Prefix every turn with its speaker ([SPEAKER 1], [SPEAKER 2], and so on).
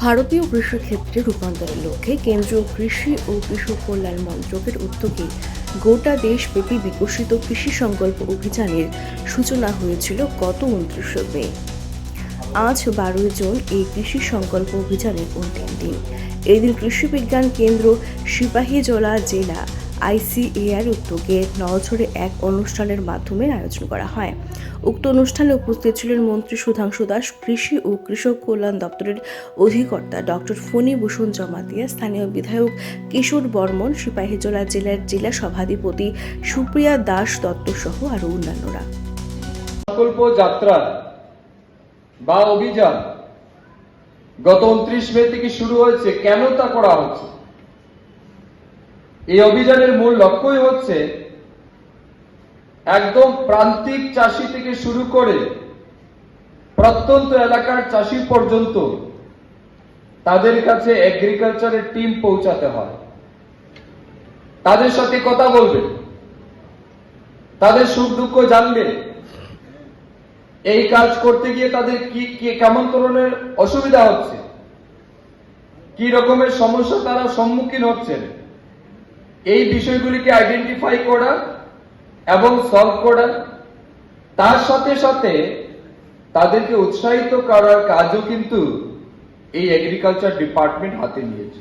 [SPEAKER 1] ভারতীয় কৃষিক্ষেত্রে রূপান্তরের লক্ষ্যে কেন্দ্রীয় কৃষি ও কৃষক কল্যাণ মন্ত্রকের উদ্যোগে গোটা দেশব্যাপী বিকশিত কৃষি সংকল্প অভিযানের সূচনা হয়েছিল গত উনত্রিশ মে। আজ বারোই জুন এই কৃষি সংকল্প অভিযানের অন্তিম দিন। এদিন দিন কৃষি বিজ্ঞান কেন্দ্র সিপাহীজলা জেলা আইসিএআর উদ্যোগে নলছড়ে এক অনুষ্ঠানের মাধ্যমে আয়োজন করা হয়। উক্ত অনুষ্ঠানে উপস্থিত ছিলেন মন্ত্রী সুধাংশু দাস, কৃষি ও কৃষক কল্যাণ দপ্তরের অধিকর্তা ডক্টর ফণী ভূষণ জমাতিয়া, স্থানীয় বিধায়ক কিশোর বর্মন সিপাহীজলা জেলার জেলা সভাধিপতি সুপ্রিয়া দাস দত্ত সহ আরও অন্যান্যরা।
[SPEAKER 2] প্রকল্প যাত্রা বা অভিযান গত উনত্রিশ মে থেকে শুরু হয়েছে। কেন তা করা হচ্ছে? এই অভিযানের মূল লক্ষ্যই হচ্ছে একদম প্রান্তিক চাষি থেকে শুরু করে প্রত্যন্ত এলাকার চাষি পর্যন্ত তাদের কাছে এগ্রিকালচারের টিম পৌঁছাতে হয়। তাদের সাথে কথা বলবে। তাদের সুখ দুঃখ জানবে। এই কাজ করতে গিয়ে তাদের কি কি, কেমন ধরনের অসুবিধা হচ্ছে? কি রকমের সমস্যা তারা সম্মুখীন হচ্ছেন? এই বিষয়গুলিকে আইডেন্টিফাই করা এবং সলভ করা। তার সাথে সাথে তাদেরকে উৎসাহিত করার কাজও কিন্তু এই এগ্রিকালচার ডিপার্টমেন্ট হাতে নিয়েছে।